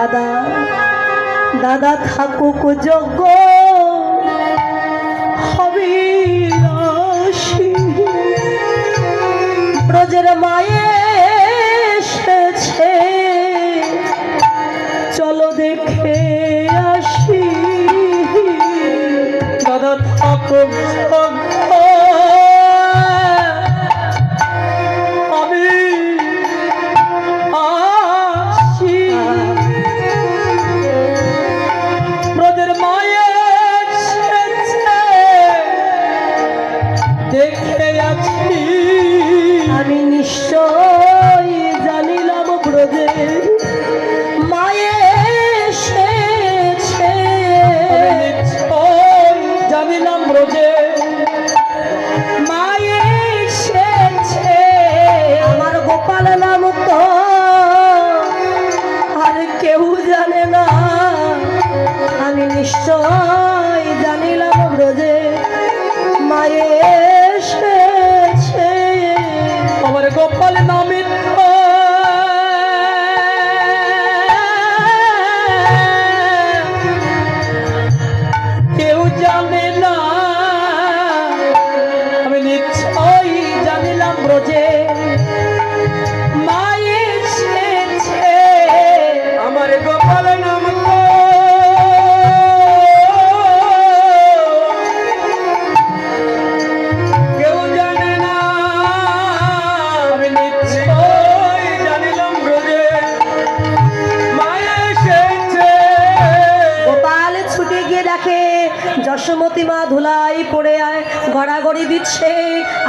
দাদা দাদা থাকুক যজ্ঞ। হবে। ব্রজের মায়ে এসেছে। চলো দেখে আসি। দাদা থাকুক দেখে আছি আমি নিশ্চয় জানিলাম ব্রজের মায়ে এসেছে। জানিলাম ব্রজের মায়ে এসেছে। আমার গোপাল নাম তো আর কেউ জানে না। আমি নিশ্চয় জানিলাম ব্রজে মায়ে আমার গোপাল নামে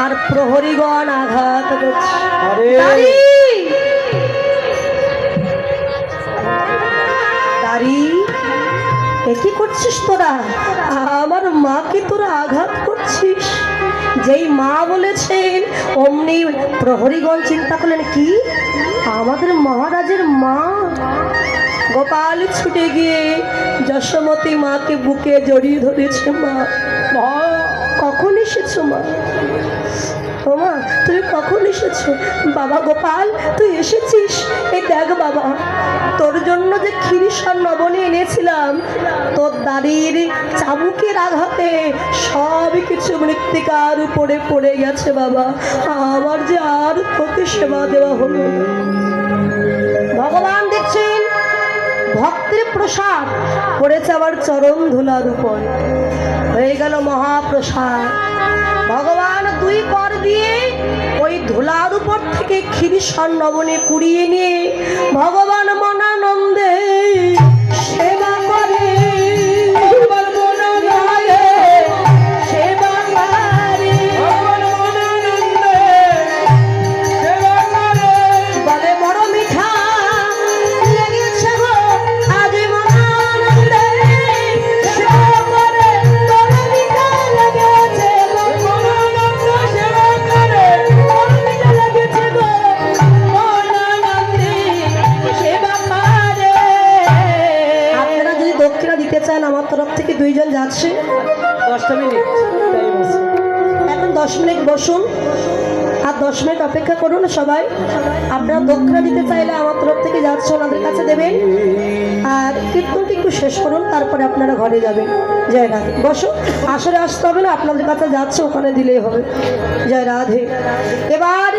আর প্রহরীগণ আঘাত করছে! কি করছিস তোরা? আমার মাকে তোরা আঘাত করছিস। যেই মা বলেছেন অমনি প্রহরীগণ চিন্তা করলেন কি? আমাদের মহারাজের মা? গোপাল ছুটে গিয়ে যশোমতী মাকে বুকে জড়িয়ে ধরেছে মা মা কখন এসেছ মা? ও মা তুমি কখন এসেছ? বাবা গোপাল, তুই এসেছিস? এ দেখ বাবা, তোর জন্য যে ক্ষীরিসর নবনী এনেছিলাম, তোর দাড়ির চাবুকের আঘাতে সব কিছু মৃত্তিকার উপরে পড়ে গেছে বাবা। আমার যে আর তোকে সেবা দেওয়া হলো। ভগবান দেখছেন? ভক্তের প্রসাদ পড়েছে আবার চরণ ধুলার উপর। হয়ে গেল মহাপ্রসাদ। ভগবান দুই দিয়ে ওই ধুলার উপর থেকে ক্ষীর স্বর্ণবনে কুড়িয়ে নিয়ে ভগবান মনানন্দে দুইজন যাচ্ছে। দশটা মিনিট। এখন দশ মিনিট বসুন। আর দশ মিনিট অপেক্ষা করুন সবাই। আপনারা দক্ষিণা দিতে চাইলে আমার তরফ থেকে যাচ্ছে, ওনাদের কাছে দেবেন। আর কীর্তনটি একটু শেষ করুন, তারপরে আপনারা ঘরে যাবেন। জয় রাধে। বসো আসরে আসতে হবে না, আপনাদের কাছে যাচ্ছে, ওখানে দিলেই হবে। জয় রাধে। এবার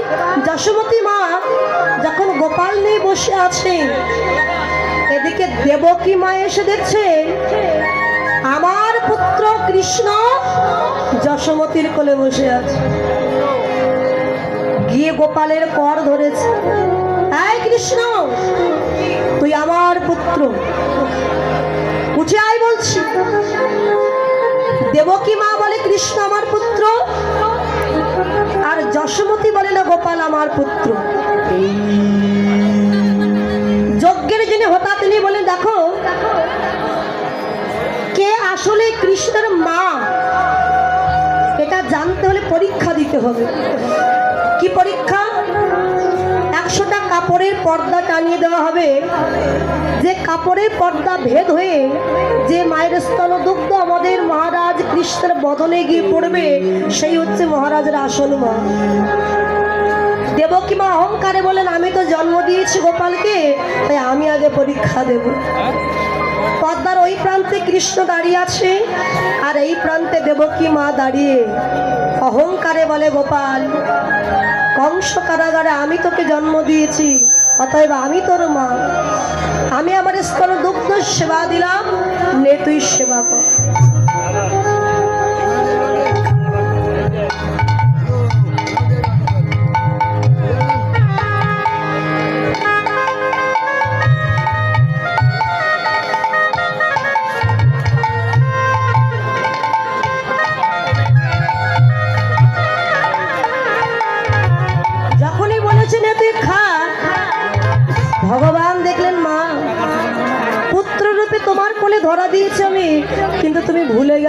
যশোমতী মা যখন গোপাল নিয়ে বসে আছেন এদিকে দেবকী মা এসে দেখছে আমার পুত্র কৃষ্ণ যশোমতির কোলে বসে আছে। গিয়ে গোপালের কর ধরেছে। এই কৃষ্ণ তুই আমার পুত্র। উঠে আয় বলছি দেবকী মা বলে কৃষ্ণ আমার পুত্র? আর যশোমতী বলে না গোপাল আমার পুত্র? যজ্ঞের যিনি হতা তিনি বলেন দেখো আসলে কৃষ্ণের মা, এটা জানতে হলে পরীক্ষা দিতে হবে। কি পরীক্ষা? একশোটা কাপড়ের পর্দা টানিয়ে দেওয়া হবে। যে কাপড়ের পর্দা ভেদ হয়ে যে মায়ের স্তনদুগ্ধ আমাদের মহারাজ কৃষ্ণের বদনে গিয়ে পড়বে, সেই হচ্ছে মহারাজের আসল মা। দেবকী মা অহংকারে বলেন, আমি তো জন্ম দিয়েছি গোপালকে, তাই আমি আগে পরীক্ষা দেব। পদ্মার ওই প্রান্তে কৃষ্ণ দাঁড়িয়ে আছে, আর এই প্রান্তে দেবকী মা দাঁড়িয়ে। অহংকারে বলে, গোপাল, কংস কারাগারে আমি তোকে জন্ম দিয়েছি, অতএব আমি তোর মা। আমি আমার স্তর দুগ্ধ সেবা দিলাম, নে তুই সেবা কর।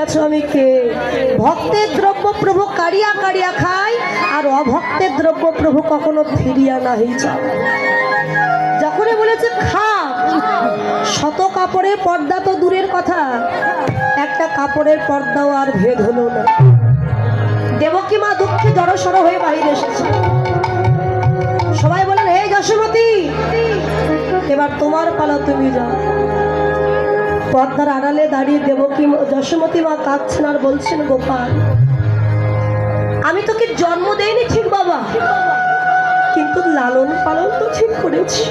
তুমি ভুলে গেছো আমি কে ভক্তের দ্রব্য প্রভু কাড়িয়া কাড়িয়া খায়, আর অভক্তের দ্রব্য প্রভু কখনো ফিরিয়া নাহি যায় যখনই বলেছে, খা। শত কাপড়ের পর্দা তো দূরের কথা, একটা কাপড়ের পর্দাও আর ভেদ হলো না। দেবকী মা দুঃখে জড়সড় হয়ে বাইরে এসেছে। সবাই বলেন, হে যশোমতী, এবার তোমার পালা তুমি যাও। পর্দার আড়ালে দাঁড়িয়ে দেবকী যশোমতী মা কাঁদছেন আর বলছেন, গোপাল, আমি তোকে জন্ম দেইনি ঠিক, বাবা। কিন্তু লালন পালন তো ঠিক করেছি।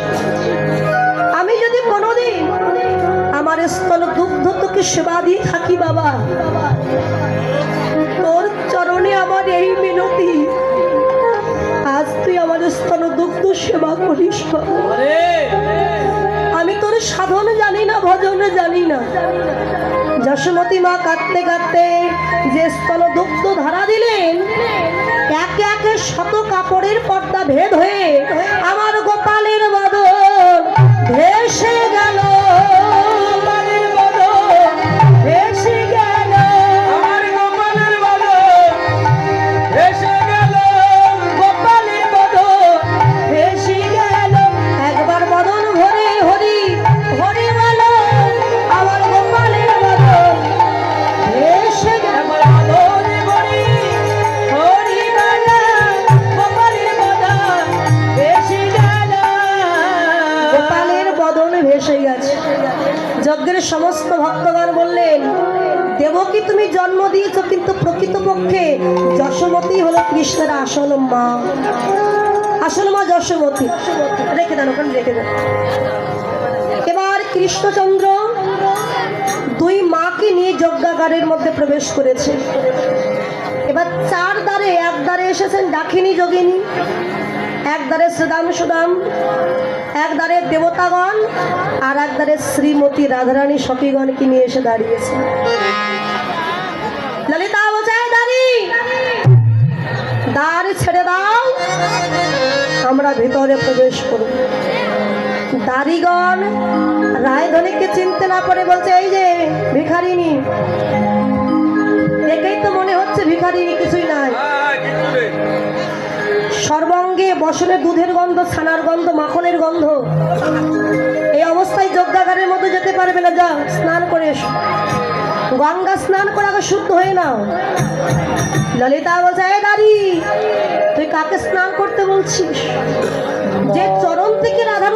আমি যদি কোনোদিন আমার স্তন দুগ্ধ তোকে সেবা দিয়ে থাকি, বাবা, তোর চরণে আমার এই মিনতি। আজ তুই আমার স্তন দুগ্ধ সেবা করিস সাধন জানি না, ভজন জানি না। যশোমতী মা কাঁদতে কাঁদতে যে স্থল দুগ্ধ ধারা দিলেন, একে একে শত কাপড়ের পর্দা ভেদ হয়ে আমার গোপালের বদন ভেসে গেল। ভেসে গেছে। যজ্ঞের সমস্ত ভক্তগণ বললেন দেবকী তুমি জন্ম দিয়েছ, কিন্তু প্রকৃতপক্ষে যশোমতী হলো কৃষ্ণের আসল মা। আসল মা যশোমতী। রেখে দেন ওখানে, রেখে দেন। এবার কৃষ্ণচন্দ্র দুই মাকে নিয়ে যজ্ঞাগারের মধ্যে প্রবেশ করেছে। এবার চার দ্বারে, এক দ্বারে এসেছেন ডাকিনী যোগিনী। এক দ্বারে সুদাম সুদাম এক দেবতাগণ, আর এক দ্বারে শ্রীমতী রাধারানী সখীগণকে নিয়ে এসে দাঁড়িয়েছে। বোঝায় ছেড়ে দাও, আমরা ভিতরে প্রবেশ চিনতে না বলছে, এই যে দেখেই তো মনে হচ্ছে ভিখারিনী কিছুই নাই। সর্বাঙ্গে বসনের দুধের গন্ধ, ছানার গন্ধ, মাখনের গন্ধ। এই অবস্থায় যজ্ঞাগারের মধ্যে যেতে পারবে না যা স্নান করে এসো। গঙ্গা স্নান করে আগে শুদ্ধ হয়ে নাও। ললিতা "এই দাঁড়ি তুই কাকে স্নান করতে বলছিস? যে চরণ থেকে রাধার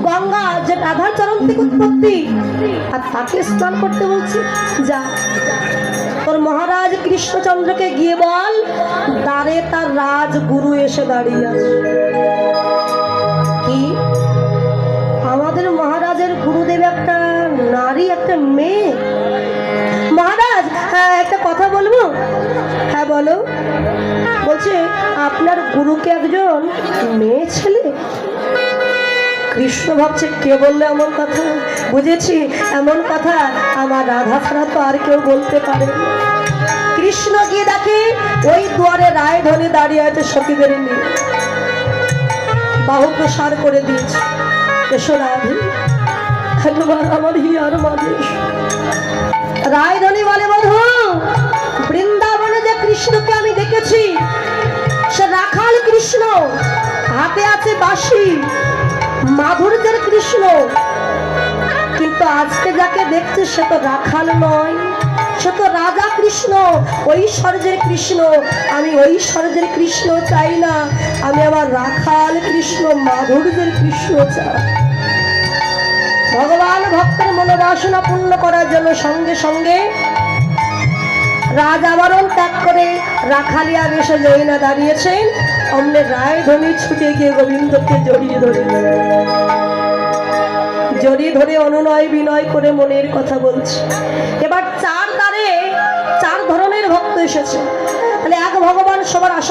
গঙ্গা, যে রাধার চরণ থেকে উৎপত্তি। আর তাকে স্নান করতে বলছি, যা। তোর মহারাজ কৃষ্ণচন্দ্রকে গিয়ে বল, দ্বারে তার রাজগুরু এসে দাঁড়িয়ে আছে। কি? আমাদের মহারাজের গুরুদেব একটা নারী, একটা মেয়ে। মহারাজ হ্যাঁ একটা কথা বলব? হ্যাঁ বলো। বলছে, আপনার গুরুকে একজন মেয়ে ছেলে কৃষ্ণ ভাবছে, কে বললে এমন কথা? বুঝেছি, এমন কথা আমার রাধা ছাড়া তো আর কেউ বলতে পারে কৃষ্ণ গিয়ে দেখে, ওই দুয়ারে রায় ধরে দাঁড়িয়ে আছে সখীদের নিয়ে। বাহু প্রসার করে দিয়েছে। এসো রাধে। ধন্যবাদ আমার হিয়ার মাঝে রায়ধনী বলে, বধু, বৃন্দাবনে যে কৃষ্ণকে আমি দেখেছি, সে রাখাল কৃষ্ণ। হাতে আছে বাঁশি। মাধুর্যের কৃষ্ণ। কিন্তু আজকে যাকে দেখছে সে তো রাখাল নয়। সে তো রাজা কৃষ্ণ, ঐশ্বর্যের কৃষ্ণ। আমি ঐশ্বর্যের কৃষ্ণ চাই না, আমি আমার রাখাল কৃষ্ণ মাধুর্যের কৃষ্ণ চাই। ভগবান ভক্তের মনোবাসনা পূর্ণ করার জন্য সঙ্গে সঙ্গে রাজ আবরণ ত্যাগ করে রাখালিয়া বেশে জয়না দাঁড়িয়েছেন। অমনে রায় ধনী ছুটে গিয়ে গোবিন্দকে জড়িয়ে ধরে। জড়িয়ে ধরে অনুনয় বিনয় করে মনের কথা বলছে। এবার চার দ্বারে চার ধরনের ভক্ত এসেছে। তাহলে এক ভগবান সবার আশা